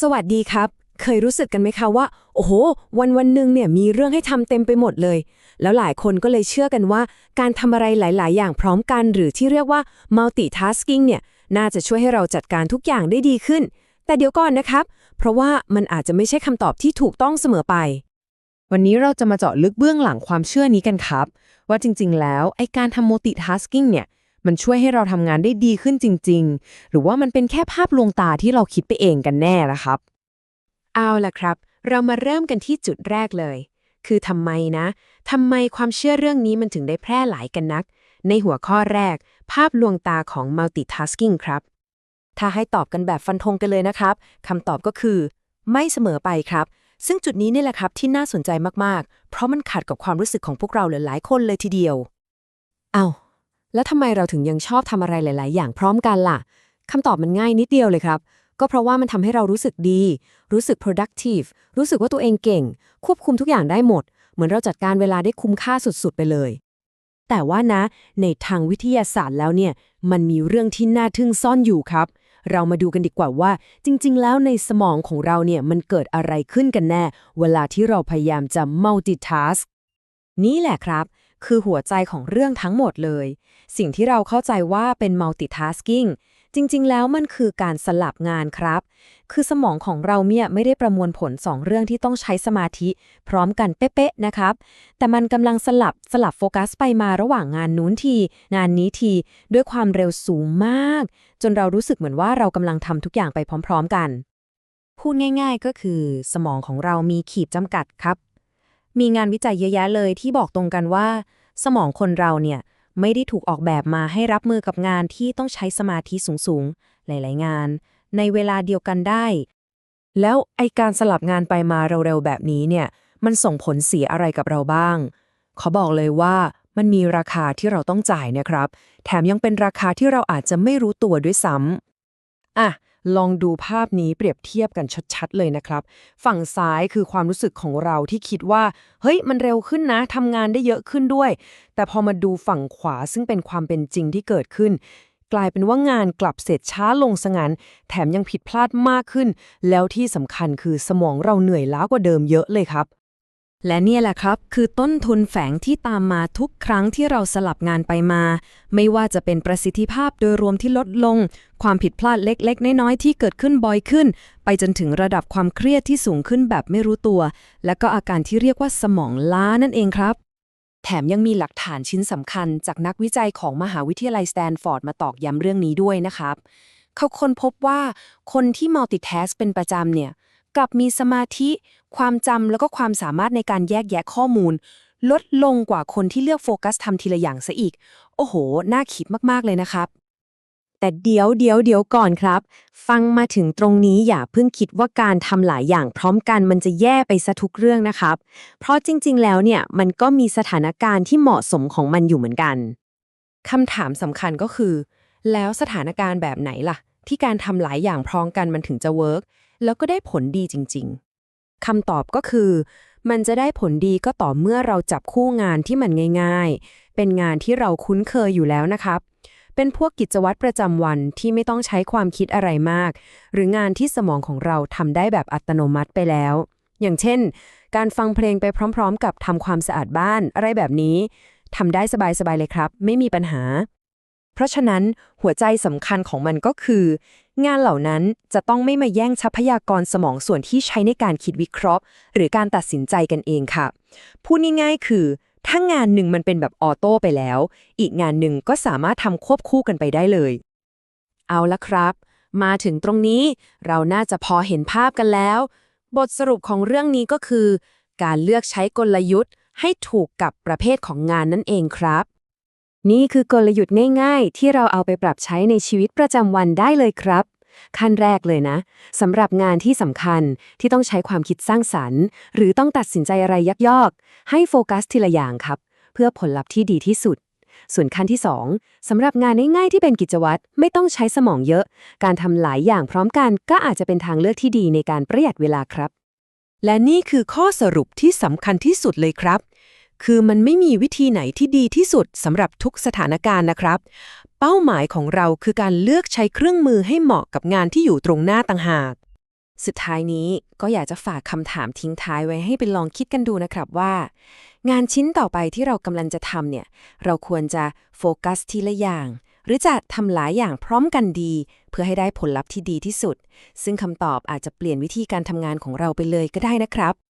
สวัสดีครับ เคยรู้สึกกันไหมคะว่า โอ้โห วันวันหนึ่งเนี่ยมีเรื่องให้ทำเต็มไปหมดเลย แล้วหลายคนก็เลยเชื่อกันว่า การทำอะไรหลาย ๆ อย่างพร้อมกัน หรือที่เรียกว่า multitasking เนี่ย น่าจะช่วยให้เราจัดการทุกอย่างได้ดีขึ้น แต่เดี๋ยวก่อนนะครับ เพราะว่ามันอาจจะไม่ใช่คำตอบที่ถูกต้องเสมอไป วันนี้เราจะมาเจาะลึกเบื้องหลังความเชื่อนี้กันครับ ว่าจริง ๆ แล้วไอการทำ multitasking เนี่ย มันช่วยให้เราทำงานได้ดีขึ้นจริง ๆ หรือว่ามันเป็นแค่ภาพลวงตาที่เราคิดไปเองกันแน่ละครับ เอาล่ะครับ เรามาเริ่มกันที่จุดแรกเลย คือทำไมนะทำไมความเชื่อเรื่องนี้มันถึงได้แพร่หลายกันนัก ในหัวข้อแรก ภาพลวงตาของ multitasking ครับ ถ้าให้ตอบกันแบบฟันธงกันเลยนะครับคำตอบก็คือ ไม่เสมอไปครับซึ่งจุดนี้นี่แหละครับที่น่าสนใจมาก ๆ เพราะมันขัดกับความรู้สึกของพวกเราหลายๆคนเลยทีเดียว เอา แล้วทำไมเราถึงยังชอบทำอะไรหลาย ๆ อย่างพร้อมกันล่ะคำตอบมันง่ายนิดเดียวเลยครับ ก็เพราะว่ามันทำให้เรารู้สึกดี รู้สึก productive รู้สึกว่าตัวเองเก่ง ควบคุมทุกอย่างได้หมด เหมือนเราจัดการเวลาได้คุ้มค่าสุด ๆ ไปเลย แต่ว่านะ ในทางวิทยาศาสตร์แล้วเนี่ย มันมีเรื่องที่น่าทึ่งซ่อนอยู่ครับ เรามาดูกันดีกว่าว่า จริง ๆ แล้วในสมองของเราเนี่ยมันเกิดอะไรขึ้นกันแน่ เวลาที่เราพยายามจะ multitask นี่แหละครับ คือหัวใจของเรื่องทั้งหมดเลย สิ่งที่เราเข้าใจว่าเป็น multitasking จริง ๆ แล้วมันคือการสลับงานครับ คือสมองของเราเนี่ยไม่ได้ประมวลผล 2 เรื่องที่ต้องใช้สมาธิ พร้อมกันเป๊ะๆนะครับ แต่มันกำลังสลับสลับโฟกัสไปมาระหว่างงานนู้นที งานนี้ที ด้วยความเร็วสูงมาก จนเรารู้สึกเหมือนว่าเรากำลังทำทุกอย่างไปพร้อม ๆ กัน พูดง่าย ๆ ก็คือ สมองของเรามีขีดจำกัดครับ มีงานวิจัยเยอะแยะเลยที่บอกตรงกันว่า สมองคนเราเนี่ยไม่ได้ถูกออกแบบมาให้รับมือกับงานที่ต้องใช้สมาธิสูงๆ หลาย ๆ งาน ในเวลาเดียวกันได้ แล้วไอการสลับงานไปมาเร็ว ๆ แบบนี้เนี่ย มันส่งผลเสียอะไรกับเราบ้าง ขอบอกเลยว่ามันมีราคาที่เราต้องจ่ายนะครับ แถมยังเป็นราคาที่เราอาจจะไม่รู้ตัวด้วยซ้ำอะ ลองดูภาพนี้เปรียบเทียบกันชัดๆเลยนะครับ ฝั่งซ้ายคือความรู้สึกของเราที่คิดว่า เฮ้ย มันเร็วขึ้นนะทำงานได้เยอะขึ้นด้วย แต่พอมาดูฝั่งขวาซึ่งเป็นความเป็นจริงที่เกิดขึ้น กลายเป็นว่างานกลับเสร็จช้าลงสงันแถมยังผิดพลาดมากขึ้น แล้วที่สำคัญคือสมองเราเหนื่อยล้ากว่าเดิมเยอะเลยครับ และเนี่ยแหละครับ คือต้นทุนแฝงที่ตามมาทุกครั้งที่เราสลับงานไปมา ไม่ว่าจะเป็นประสิทธิภาพโดยรวมที่ลดลง ความผิดพลาดเล็กๆ น้อยๆ ที่เกิดขึ้นบ่อยขึ้น ไปจนถึงระดับความเครียดที่สูงขึ้นแบบไม่รู้ตัว และก็อาการที่เรียกว่าสมองล้านั่นเองครับ แถมยังมีหลักฐานชิ้นสำคัญ จากนักวิจัยของมหาวิทยาลัยสแตนฟอร์ดมาตอกย้ำเรื่องนี้ด้วยนะครับ เขาค้นพบว่าคนที่ multitask เป็นประจำเนี่ย กลับมีสมาธิ ความจำแล้วก็ความสามารถในการแยกแยะข้อมูล ลดลงกว่าคนที่เลือกโฟกัสทำทีละอย่างซะอีก โอ้โห น่าคิดมาก ๆ เลยนะครับ แต่เดี๋ยวเดี๋ยวเดี๋ยวก่อนครับ ฟังมาถึงตรงนี้อย่าเพิ่งคิดว่าการทำหลายอย่างพร้อมกันมันจะแย่ไปซะทุกเรื่องนะครับ เพราะจริง ๆ แล้วเนี่ยมันก็มีสถานการณ์ที่เหมาะสมของมันอยู่เหมือนกันคำถามสำคัญก็คือ แล้วสถานการณ์แบบไหนล่ะ ที่การทำหลายอย่างพร้อมกันมันถึงจะเวิร์ก แล้วก็ได้ผลดีจริง ๆคำตอบก็คือ มันจะได้ผลดีก็ต่อเมื่อเราจับคู่งานที่มันง่าย ๆ เป็นงานที่เราคุ้นเคยอยู่แล้วนะครับ เป็นพวกกิจวัตรประจำวันที่ไม่ต้องใช้ความคิดอะไรมาก หรืองานที่สมองของเราทำได้แบบอัตโนมัติไปแล้ว อย่างเช่น การฟังเพลงไปพร้อม ๆ กับทำความสะอาดบ้านอะไรแบบนี้ทำได้สบายๆเลยครับ ไม่มีปัญหา เพราะฉะนั้นหัวใจสำคัญของมันก็คือ งานเหล่านั้นจะต้องไม่มาแย่งทรัพยากรสมองส่วนที่ใช้ในการคิดวิเคราะห์ หรือการตัดสินใจกันเองค่ะพูดง่ายๆคือ ถ้างานหนึ่งมันเป็นแบบออโต้ไปแล้ว อีกงานหนึ่งก็สามารถทำควบคู่กันไปได้เลย เอาละครับ มาถึงตรงนี้เราน่าจะพอเห็นภาพกันแล้ว บทสรุปของเรื่องนี้ก็คือ การเลือกใช้กลยุทธ์ ให้ถูกกับประเภทของงานนั่นเองครับ นี่คือกลยุทธ์ง่ายๆ ที่เราเอาไปปรับใช้ในชีวิตประจำวันได้เลยครับ ขั้นแรกเลยนะสำหรับงานที่สำคัญที่ต้องใช้ความคิดสร้างสรรค์ หรือต้องตัดสินใจอะไรยักยอก ให้โฟกัสทีละอย่างครับ เพื่อผลลัพธ์ที่ดีที่สุด ส่วนขั้นที่ 2สำหรับงานง่ายๆที่เป็นกิจวัตรไม่ต้องใช้สมองเยอะ การทำหลายอย่างพร้อมกันก็อาจจะเป็นทางเลือกที่ดีในการประหยัดเวลาครับ และนี่คือข้อสรุปที่สำคัญที่สุดเลยครับ คือมันไม่มีวิธีไหนที่ดีที่สุดสำหรับทุกสถานการณ์นะครับ เป้าหมายของเราคือการเลือกใช้เครื่องมือให้เหมาะกับงานที่อยู่ตรงหน้าต่างหาก สุดท้ายนี้ก็อยากจะฝากคำถามทิ้งท้ายไว้ให้ไปลองคิดกันดูนะครับว่า งานชิ้นต่อไปที่เรากำลังจะทำเนี่ย เราควรจะโฟกัสทีละอย่าง หรือจะทำหลายอย่างพร้อมกันดี เพื่อให้ได้ผลลัพธ์ที่ดีที่สุด ซึ่งคำตอบอาจจะเปลี่ยนวิธีการทำงานของเราไปเลยก็ได้นะครับ